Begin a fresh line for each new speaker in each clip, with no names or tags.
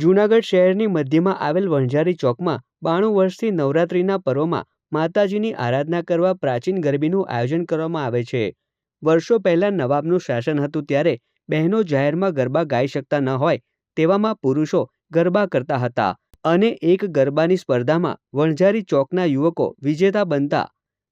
જૂનાગઢ શહેરની મધ્યમાં આવેલ વણઝારી ચોકમાં બાણું વર્ષથી નવરાત્રિના પર્વમાં માતાજીની આરાધના કરવા પ્રાચીન ગરબીનું આયોજન કરવામાં આવે છે. વર્ષો પહેલાં નવાબનું શાસન હતું ત્યારે બહેનો જાહેરમાં ગરબા ગાઈ શકતા ન હોય તેવામાં પુરુષો ગરબા કરતા હતા અને એક ગરબાની સ્પર્ધામાં વણઝારી ચોકના યુવકો વિજેતા બનતા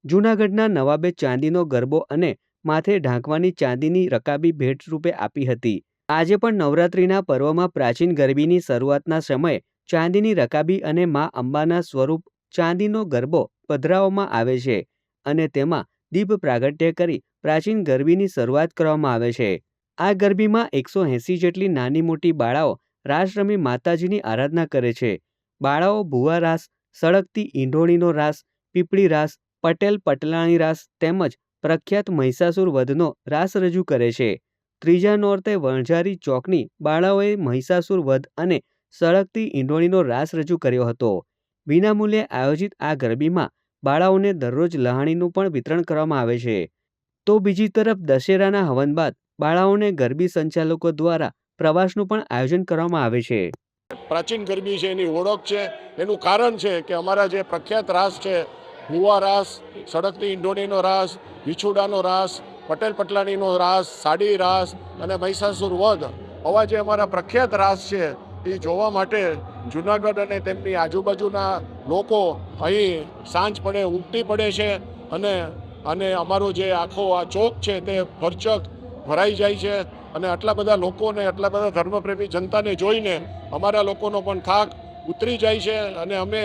જૂનાગઢના નવાબે ચાંદીનો ગરબો અને માથે ઢાંકવાની ચાંદીની રકાબી ભેટ રૂપે આપી હતી. આજે પણ નવરાત્રિના પર્વમાં પ્રાચીન ગરબીની શરૂઆતના સમયે ચાંદીની રકાબી અને મા અંબાના સ્વરૂપ ચાંદીનો ગરબો પધરાવવામાં આવે છે અને તેમાં દીપ પ્રાગટ્ય કરી પ્રાચીન ગરબીની શરૂઆત કરવામાં આવે છે. આ ગરબીમાં એકસો એંસી જેટલી નાની મોટી બાળાઓ રાસ રમી માતાજીની આરાધના કરે છે. બાળાઓ ભુવા રાસ, સળગતી ઈંઢોળીનો રાસ, પીપળી રાસ, પટેલ પટલાણી રાસ તેમજ પ્રખ્યાત મહિષાસુર વધનો રાસ રજૂ કરે છે. ત્રીજા નોરતે વણઝારી ચોકની બાળાઓએ મહિષાસુર વધ અને સળગતી ઈંડોણીનો રાસ રજૂ કર્યો હતો. વિનામૂલ્યે આયોજિત આ ગરબીમાં બાળાઓને દરરોજ લહાણીનું પણ વિતરણ કરવામાં આવે છે. તો બીજી તરફ દશેરાના હવન બાદ બાળાઓને ગરબી સંચાલકો દ્વારા પ્રવાસનું પણ આયોજન કરવામાં આવે છે.
પ્રાચીન ગરબી છે, એની ઓળખ છે, એનું કારણ છે કે અમારા જે પ્રખ્યાત રાસ છે, ભુવા રાસ સડકતી ઇંડોણીનો રાસ, વિછુડાનો રાસ પટેલ પટલાણીનો રાસ, સાડી રાસ અને મહિષાસુર વધ આવા જે અમારા પ્રખ્યાત રાસ છે, એ જોવા માટે જુનાગઢ અને તેમની આજુબાજુના લોકો અહીં સાંજ પડે ઉમટી પડે છે અને અને અમારો જે આખો આ ચોક છે તે ભરચક ભરાઈ જાય છે અને આટલા બધા લોકોને, આટલા બધા ધર્મપ્રેમી જનતાને જોઈને અમારા લોકોનો પણ થાક ઉતરી જાય છે અને અમે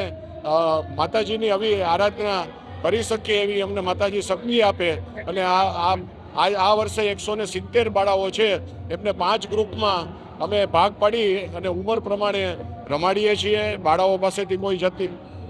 માતાજીની આવી આરાધના કરી શકીએ એવી અમને માતાજી શક્તિ આપે. અને આ આ આ વર્ષે એકસો ને સિત્તેર બાળાઓ છે. એમને પાંચ ગ્રુપમાં અમે ભાગ પાડી અને ઉંમર પ્રમાણે રમાડીએ છીએ. બાળાઓ પાસેથી કોઈ જતી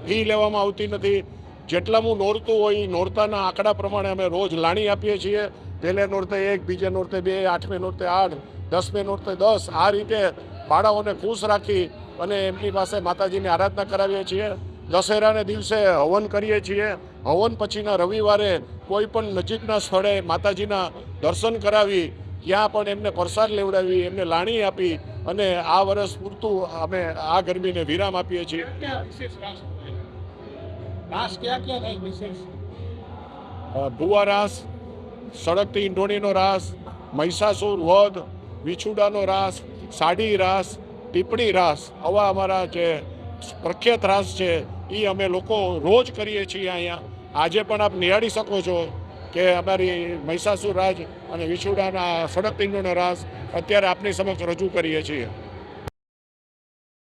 ફી લેવામાં આવતી નથી. જેટલામું નોરતું હોય નોરતાના આંકડા પ્રમાણે અમે રોજ લાણી આપીએ છીએ. પહેલે નોરતે એક, બીજે નોરતે બે, આઠમે નોરતે આઠ, દસમે નોરતે દસ. આ રીતે બાળાઓને ખુશ રાખી અને એમની પાસે માતાજીની આરાધના કરાવીએ છીએ. દશેરાને દિવસે હવન કરીએ છીએ. હવન પછીના રવિવારે કોઈ પણ નજીકના સ્થળે માતાજીના દર્શન કરાવી ત્યાં પણ એમને પ્રસાદ લેવડાવી એમને લાણી આપી અને આ વર્ષ પૂરતું અમે આ ગરમીને વિરામ આપીએ છીએ. ભુવા રાસ સળગતી ઈંઢોણીનો રાસ મહિષાસુર વધ વિછુડાનો રાસ સાડી રાસ પીપળી રાસ આવા અમારા જે પ્રખ્યાત રાસ છે એ અમે લોકો રોજ કરીએ છીએ અહીંયા. આજે પણ આપ નિહાળી શકો છો કે અમારી મહિષાસુર રાજ અને વિછુડાના સડક પિંડોનો રાસ અત્યારે આપની સમક્ષ રજૂ કરીએ છીએ.